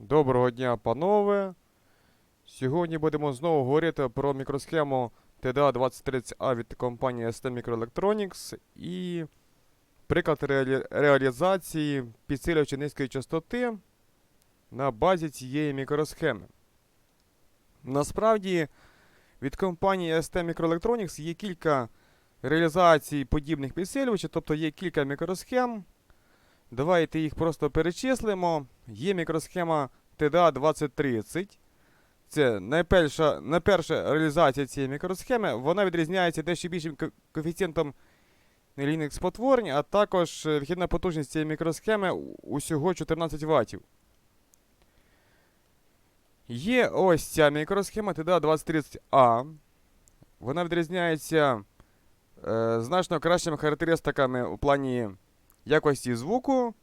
Доброго дня, панове. Сьогодні будемо знову говорити про мікросхему TDA2030A від компанії ST Microelectronics і приклад реалі- реалізації підсилювача низької частоти на базі цієї мікросхеми. Насправді, від компанії ST Microelectronics є кілька реалізацій подібних підсилювачів, тобто є кілька мікросхем. Давайте їх просто перечислимо. Є мікросхема TDA 2030. Це найперша, найперша реалізація цієї мікросхеми. Вона відрізняється дещо більшим коефіцієнтом нелінійних спотворень, а також е, вхідна потужність цієї мікросхеми усього 14 Вт. Є ось ця мікросхема TDA 2030A. Вона відрізняється е, значно кращими характеристиками у плані якості звуку.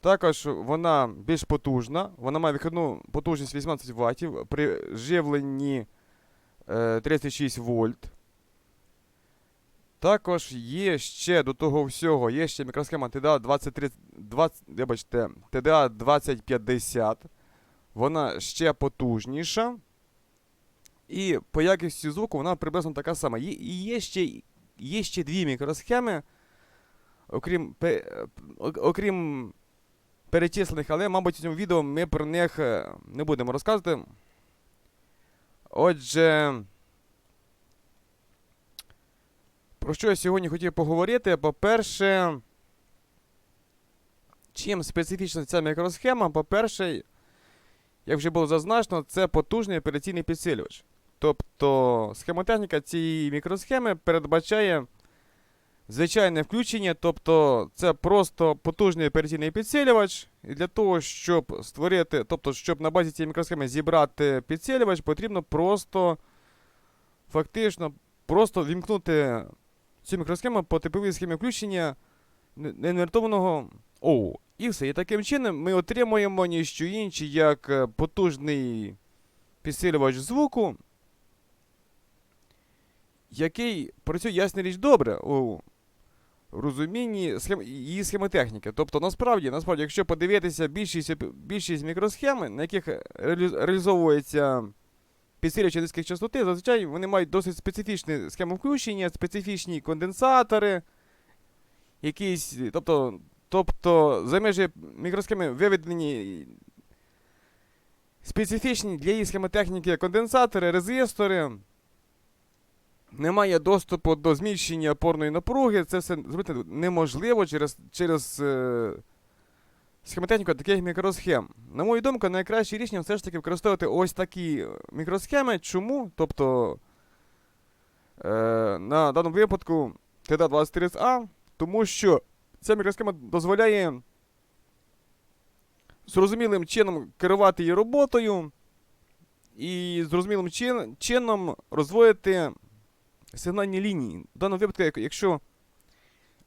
Також вона більш потужна. Вона має вихідну потужність 18 Вт при живленні е, 36 вольт. Також є ще до того всього, є ще мікросхема TDA 23, 20, вибачте, TDA 2050. Вона ще потужніша. І по якості звуку вона приблизно така сама. І є ще, є ще дві мікросхеми, окрім, окрім перечислених, але, мабуть, в цьому відео ми про них е, не будемо розказувати. Отже, про що я сьогодні хотів поговорити? По-перше, чим специфічна ця мікросхема? По-перше, як вже було зазначено, це потужний операційний підсилювач. Тобто схемотехніка цієї мікросхеми передбачає звичайне включення, тобто це просто потужний операційний підсилювач. І для того, щоб створити, тобто, щоб на базі цієї мікросхеми зібрати підсилювач, потрібно просто фактично просто вімкнути цю мікросхему по типовій схемі включення не- неінвертованого ОУ. І все. І таким чином ми отримуємо ніщо інше, як е, потужний підсилювач звуку, який працює ясна річ добре у розумінні схем... її схемотехніки. Тобто, насправді, насправді, якщо подивитися більшість, більшість мікросхем, на яких реаліз- реалізовується підсилювачі низьких частоти, зазвичай вони мають досить специфічні схеми включення, специфічні конденсатори, якісь, тобто, тобто за межі мікросхеми виведені специфічні для її схемотехніки конденсатори, резистори. Немає доступу до зміщення опорної напруги. Це все зробити неможливо через, через е, схемотехніку таких мікросхем. На мою думку, найкраще рішення все ж таки використовувати ось такі мікросхеми. Чому? Тобто е, на даному випадку TD23A, тому що ця мікросхема дозволяє зрозумілим чином керувати її роботою і зрозумілим чин, чином розводити сигнальні лінії. В даному випадку, якщо,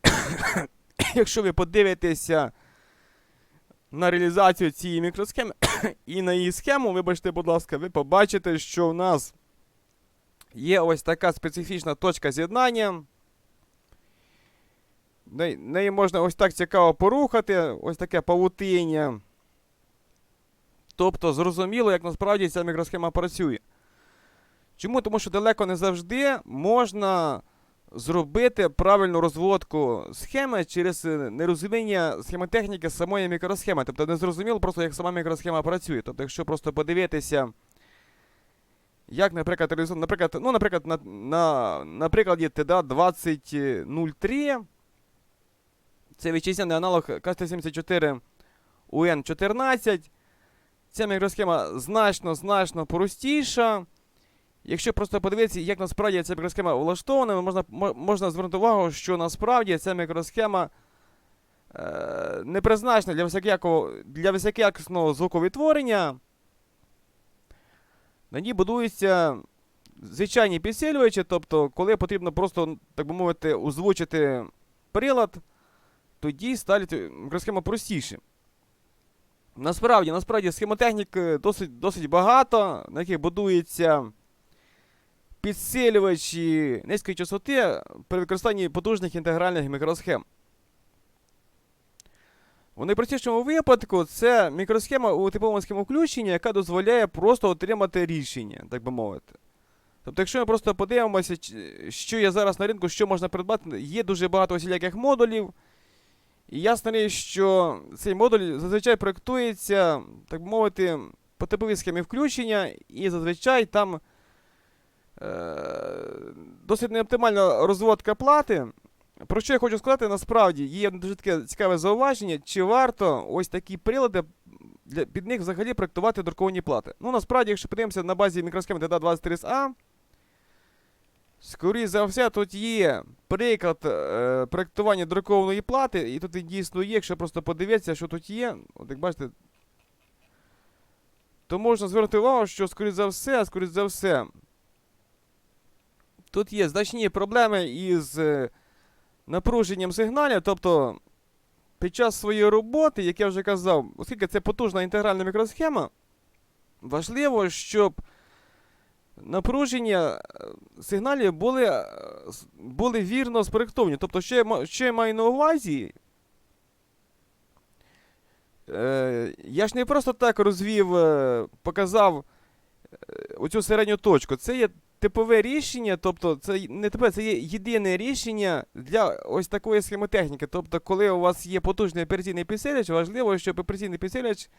якщо ви подивитеся на реалізацію цієї мікросхеми і на її схему, вибачте, будь ласка, ви побачите, що в нас є ось така специфічна точка з'єднання. Неї можна ось так цікаво порухати, ось таке павутиння. Тобто зрозуміло, як насправді ця мікросхема працює. Чому? Тому що далеко не завжди можна зробити правильну розводку схеми через е, нерозуміння схемотехніки самої мікросхеми. Тобто не зрозуміло просто, як сама мікросхема працює. Тобто, якщо просто подивитися, як, наприклад, наприклад, ну, наприклад, на, на, на прикладі TDA 2003, це вітчизняний аналог КСТ-74 UN14. Ця мікросхема значно, значно простіша. Якщо просто подивитися, як насправді ця мікросхема влаштована, можна, можна звернути увагу, що насправді ця мікросхема е, не призначена для високоякого, для високоякісного звуковідтворення. На ній будуються звичайні підсилювачі, тобто, коли потрібно просто, так би мовити, озвучити прилад, тоді стать мікросхема простіше. Насправді, насправді схемотехнік е, досить, досить багато, на яких будується підсилювачі низької частоти при використанні потужних інтегральних мікросхем. У найпростішому випадку це мікросхема у типовому схему включення, яка дозволяє просто отримати рішення, так би мовити. Тобто, якщо ми просто подивимося, що є зараз на ринку, що можна придбати, є дуже багато усіляких модулів. І ясно, що цей модуль зазвичай проєктується, так би мовити, по типовій схемі включення, і зазвичай там досить неоптимальна розводка плати. Про що я хочу сказати, насправді є дуже таке цікаве зауваження, чи варто ось такі прилади для, під них взагалі проєктувати друковані плати. Ну, насправді, якщо подивимося на базі мікросхеми TD23A, скоріше за все, тут є приклад е, проєктування друкованої плати, і тут він дійсно є, якщо просто подивитися, що тут є, от як бачите, то можна звернути увагу, що, скоріше за все, скоріше за все, тут є значні проблеми із е, напруженням сигналів, тобто під час своєї роботи, як я вже казав, оскільки це потужна інтегральна мікросхема, важливо, щоб напруження е, сигналів були, е, були вірно спроєктовані. Тобто, що я, що я маю на увазі? Я ж не просто так розвів, показав оцю середню точку. Це є типове рішення, тобто це не типове, це є єдине рішення для ось такої схемотехніки. Тобто, коли у вас є потужний операційний підсилювач, важливо, щоб операційний підсилювач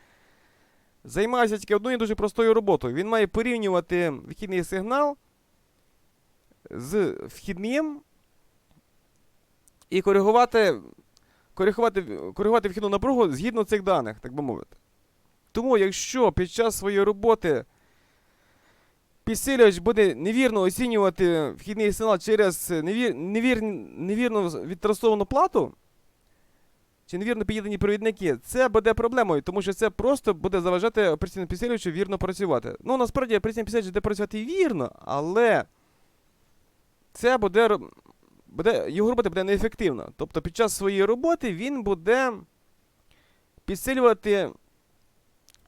займався тільки одною дуже простою роботою. Він має порівнювати вхідний сигнал з вхідним і коригувати, коригувати, коригувати вхідну напругу згідно цих даних, так би мовити. Тому, якщо під час своєї роботи підсилювач буде невірно оцінювати вхідний сигнал через невір, невір, невірно відтрасовану плату, чи невірно під'єднані провідники, це буде проблемою, тому що це просто буде заважати операційному підсилювачу вірно працювати. Ну, насправді, операційний підсилювач буде працювати вірно, але це буде, буде його робота буде неефективна. Тобто під час своєї роботи він буде підсилювати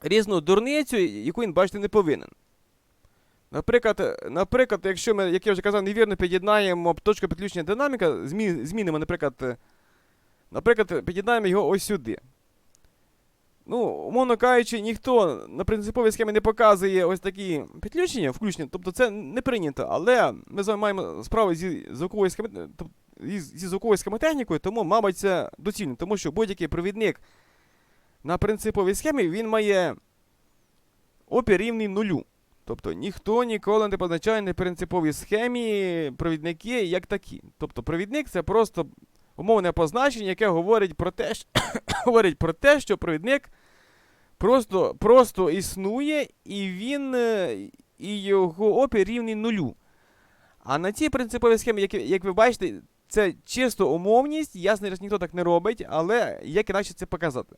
різну дурницю, яку він бачити не повинен. Наприклад, наприклад, якщо ми, як я вже казав, невірно під'єднаємо точку підключення динаміка, змі, змінимо, наприклад, е, наприклад, під'єднаємо його ось сюди. Ну, умовно кажучи, ніхто на принциповій схемі не показує ось такі підключення, включення, тобто це не прийнято, але ми з вами маємо справу зі звуковою звуковою схемотехнікою, тому, мабуть, це доцільно, тому що будь-який провідник на принциповій схемі він має опір рівний нулю. Тобто ніхто ніколи не позначає на принциповій схемі провідники як такі. Тобто провідник це просто умовне позначення, яке говорить про те, що, говорить про те, що провідник просто, просто існує, і він е, і його опір рівний нулю. А на цій принциповій схемі, як, як ви бачите, це чисто умовність, ясно, що ніхто так не робить, але як іначе це показати.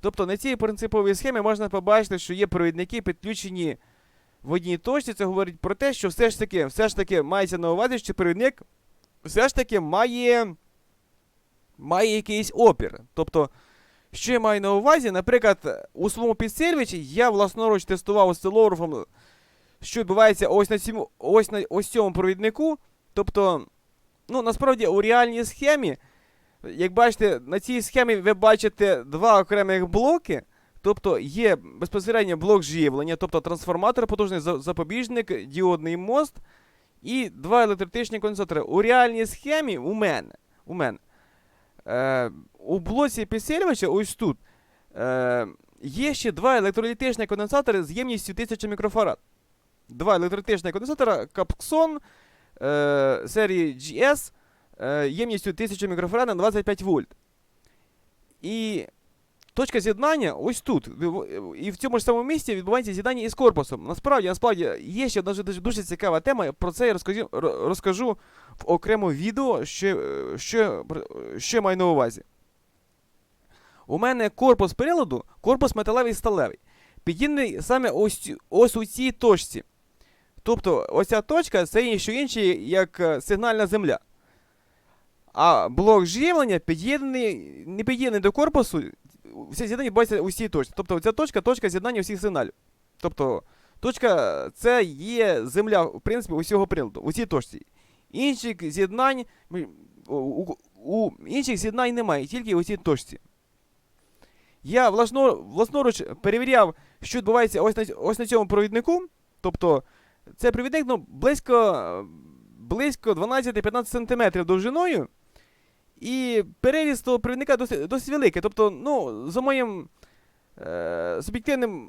Тобто на цій принциповій схемі можна побачити, що є провідники підключені в одній точці. Це говорить про те, що все ж таки, все ж таки мається на увазі, що провідник все ж таки має, має якийсь опір. Тобто, що я маю на увазі, наприклад, у своєму підсилювачі я власноруч тестував осцилографом, що відбувається ось на цьому, ось на ось цьому провіднику. Тобто, ну насправді у реальній схемі, як бачите, на цій схемі ви бачите два окремих блоки. Тобто є безпосередньо блок живлення, тобто трансформатор, потужний запобіжник, діодний мост і два електротичні конденсатори. У реальній схемі у мене, у мене е, у блоці підсилювача, ось тут, е, є ще два електролітичні конденсатори з ємністю 1000 мікрофарад. Два електролітичні конденсатора Capxon е, серії GS е, ємністю 1000 мікрофарад на 25 вольт. І точка з'єднання ось тут. І в цьому ж самому місці відбувається з'єднання із корпусом. Насправді, насправді, є ще дуже, дуже, цікава тема. Про це я розкажу, розкажу в окремому відео, що, що, що маю на увазі. У мене корпус приладу, корпус металевий сталевий. Під'єднаний саме ось, ось у цій точці. Тобто, ось ця точка це є що інше, як е, сигнальна земля. А блок живлення під'єднаний, не під'єднаний до корпусу, все з'єднання відбувається у цій точці. Тобто ця точка точка з'єднання всіх сигналів. Тобто, точка це є земля, в принципі, усього приладу, у цій точці. Інших з'єднань, у, у, інших з'єднань немає, тільки у цій точці. Я власно, власноруч перевіряв, що відбувається ось на, ось на цьому провіднику. Тобто, цей провідник ну, близько, близько 12-15 см довжиною. І переріз того провідника досить, досить великий. Тобто, ну, за моїм е, суб'єктивним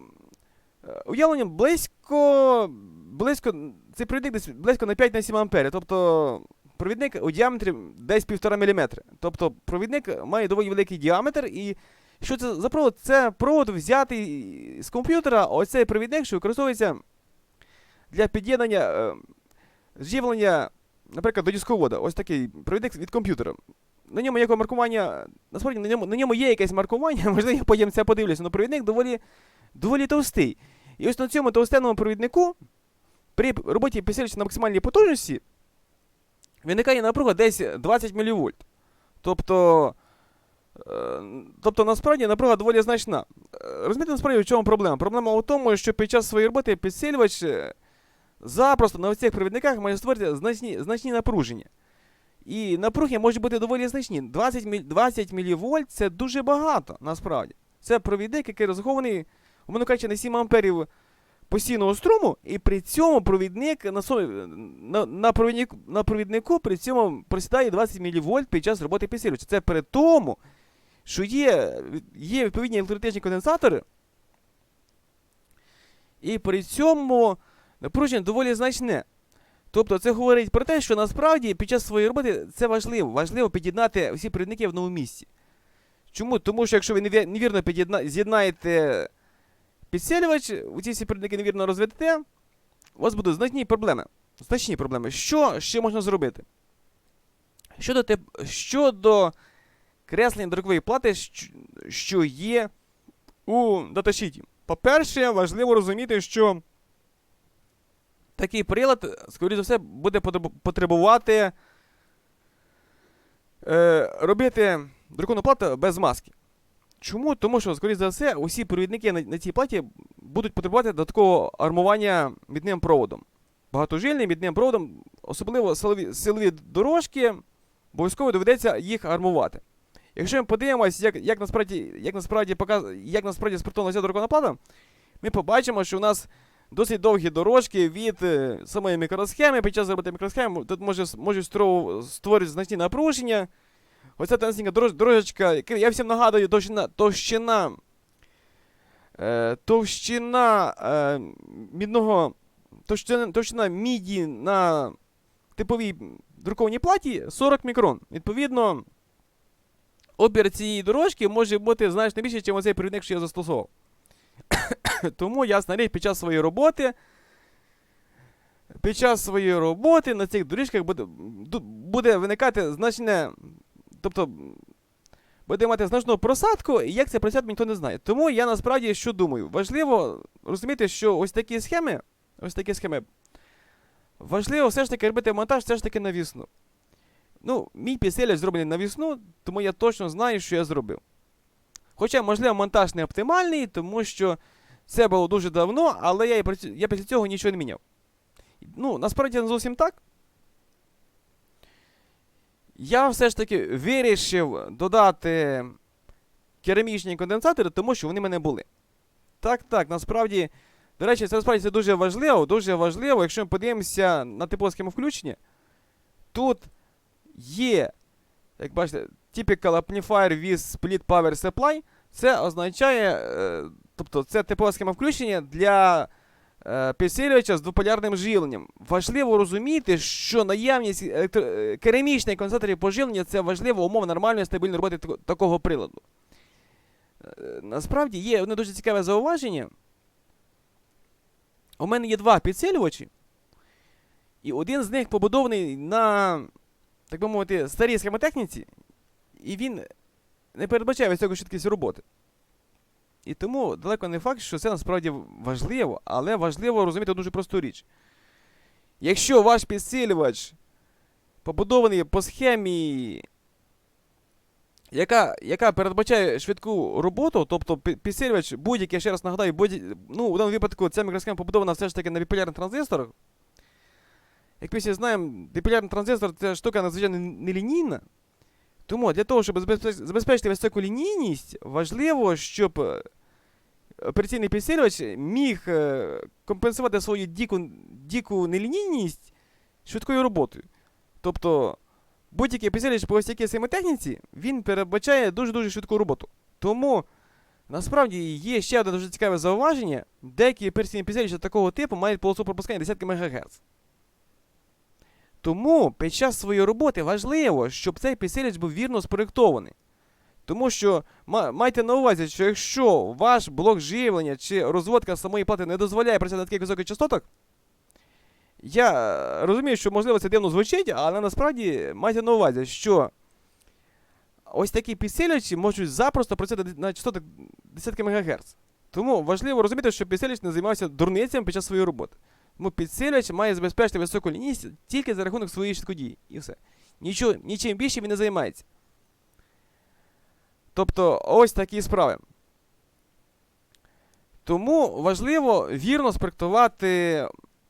е, уявленням, близько, близько, цей провідник десь близько на 5-7 амперів. Тобто, провідник у діаметрі десь 1,5 мм. Тобто, провідник має доволі великий діаметр і що це за провод? Це провод взятий з комп'ютера, ось цей провідник, що використовується для під'єднання е, живлення, наприклад, до дисковода. Ось такий провідник від комп'ютера. На ньому якого маркування. Насправді на ньому, на ньому є якесь маркування, можливо, я потім це подивлюся, але провідник доволі, доволі товстий. І ось на цьому товстенному провіднику при роботі підсилювача на максимальній потужності виникає напруга десь 20 мВ. Тобто. Е, Тобто, насправді напруга доволі значна. Е, Розумієте, насправді в чому проблема? Проблема у тому, що під час своєї роботи підсилювач е, запросто на цих провідниках може створити значні, значні напруження. І напруги можуть бути доволі значні. 20, міль- 20 мВ це дуже багато, насправді. Це провідник, який розрахований, умовно кажучи, на 7 амперів постійного струму, і при цьому провідник на, на, на, провіднику, на провіднику при цьому просідає 20 мВ під час роботи підсилювача. Це при тому, що є, є відповідні електротичні конденсатори, і при цьому напруження доволі значне. Тобто це говорить про те, що насправді під час своєї роботи це важливо. Важливо під'єднати всі провідники в одному місці. Чому? Тому що якщо ви невірно з'єднаєте підсилювач, ці всі провідники невірно розведете, у вас будуть значні проблеми. Значні проблеми. Що ще можна зробити? Щодо, тип... Щодо креслення дрокової плати, що є у даташіті. По-перше, важливо розуміти, що такий прилад, скоріше за все, буде потребувати е, робити друковану плату без маски. Чому? Тому що, скоріше за все, усі провідники на, на цій платі будуть потребувати додаткового армування мідним проводом. Багатожильним мідним проводом, особливо силові, силові дорожки, обов'язково доведеться їх армувати. Якщо ми подивимося, як, як насправді, як насправді, показ, як насправді спортовна ця друкована плата, ми побачимо, що у нас досить довгі дорожки від е, самої мікросхеми. Під час роботи мікросхеми тут може, стро- створювати значні напруження. Оця тонесенька дорож, дорожечка, я всім нагадую, товщина, товщина, е, товщина е, мідного, товщина, товщина міді на типовій друкованій платі 40 мікрон. Відповідно, опір цієї дорожки може бути значно більше, ніж оцей провідник, що я застосовував. Тому ясна річ, під час своєї роботи. Під час своєї роботи на цих доріжках буде, буде виникати значне. Тобто буде мати значну просадку, і як це працює, ніхто не знає. Тому я насправді що думаю? Важливо розуміти, що ось такі схеми, ось такі схеми. Важливо все ж таки робити монтаж все ж таки на вісну. Ну, мій підсилювач зроблений на вісну, тому я точно знаю, що я зробив. Хоча, можливо, монтаж не оптимальний, тому що це було дуже давно, але я, я після цього нічого не міняв. Ну, насправді не зовсім так. Я все ж таки вирішив додати керамічні конденсатори, тому що вони в мене були. Так, так, насправді. До речі, це насправді це дуже важливо, дуже важливо, якщо ми подивимося на типову схему включення, тут є, як бачите, typical amplifier with split power supply. Це означає, е, тобто це типова схема включення для е, підсилювача з двополярним живленням. Важливо розуміти, що наявність електро... е, керамічних конденсаторів поживлення це важлива умова нормальної стабільної роботи тако- такого приладу. Е, Насправді є одне дуже цікаве зауваження. У мене є два підсилювачі, і один з них побудований на, так би мовити, старій схемотехніці, і він не передбачає високу швидкість роботи. І тому далеко не факт, що це насправді важливо, але важливо розуміти дуже просту річ. Якщо ваш підсилювач побудований по схемі, яка, яка передбачає швидку роботу, тобто підсилювач будь-який, я ще раз нагадаю, будь, ну, у даному випадку ця мікросхема побудована все ж таки на біполярних транзисторах. Як ми всі знаємо, біполярний транзистор це штука надзвичайно нелінійна, Тому для того, щоб забезпечити високу лінійність, важливо, щоб е, операційний підсилювач міг е, компенсувати свою діку, діку нелінійність швидкою роботою. Тобто будь-який підсилювач по ось такій техніці, він передбачає дуже-дуже швидку роботу. Тому насправді є ще одне дуже цікаве зауваження. Деякі операційні підсилювачі такого типу мають полосу пропускання десятки МГц. Тому під час своєї роботи важливо, щоб цей підсилювач був вірно спроєктований. Тому що ма- майте на увазі, що якщо ваш блок живлення чи розводка самої плати не дозволяє працювати на таких високих частотах, я е, розумію, що можливо це дивно звучить, але насправді майте на увазі, що ось такі підсилювачі можуть запросто працювати на частотах десятки МГц. Тому важливо розуміти, що підсилювач не займався дурницями під час своєї роботи. Тому підсилювач має забезпечити високу лінійність тільки за рахунок своєї швидкодії. І все. Нічого, нічим більше він не займається. Тобто, ось такі справи. Тому важливо вірно спроектувати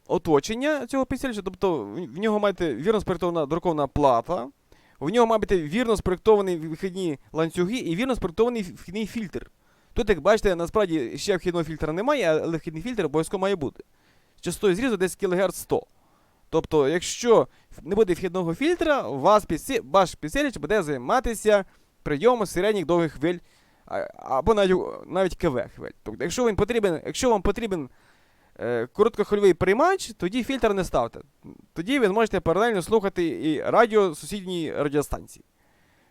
оточення цього підсилювача, тобто в нього має бути вірно спроектована друкована плата, в нього має бути вірно спроектовані вихідні ланцюги і вірно спроектований вхідний фільтр. Тут, як бачите, насправді ще вхідного фільтра немає, але вхідний фільтр обов'язково має бути. Частотою зрізу десь кГц 100. Тобто, якщо не буде вхідного фільтра, ваш підсилювач буде займатися прийомом середніх довгих хвиль або навіть, навіть КВ хвиль. Тобто, якщо, він потрібен, якщо вам потрібен е, короткохвильовий приймач, тоді фільтр не ставте. Тоді ви зможете паралельно слухати і радіо сусідньої радіостанції.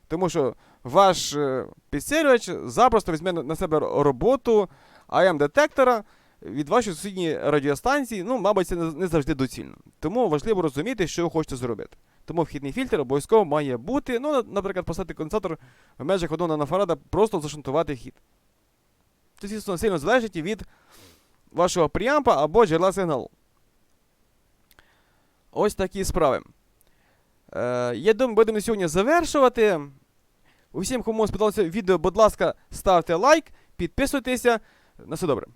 Тому що ваш е, підсилювач запросто візьме на себе роботу АМ-детектора від вашої сусідньої радіостанції. Ну, мабуть, це не завжди доцільно. Тому важливо розуміти, що ви хочете зробити. Тому вхідний фільтр обов'язково має бути. Ну, наприклад, поставити конденсатор в межах 1 нанофарада, просто зашунтувати хід. Це, звісно, сильно залежить від вашого преампа або джерела сигналу. Ось такі справи. Е, я думаю, будемо сьогодні завершувати. Усім, кому сподобалося відео, будь ласка, ставте лайк, підписуйтеся. На все добре.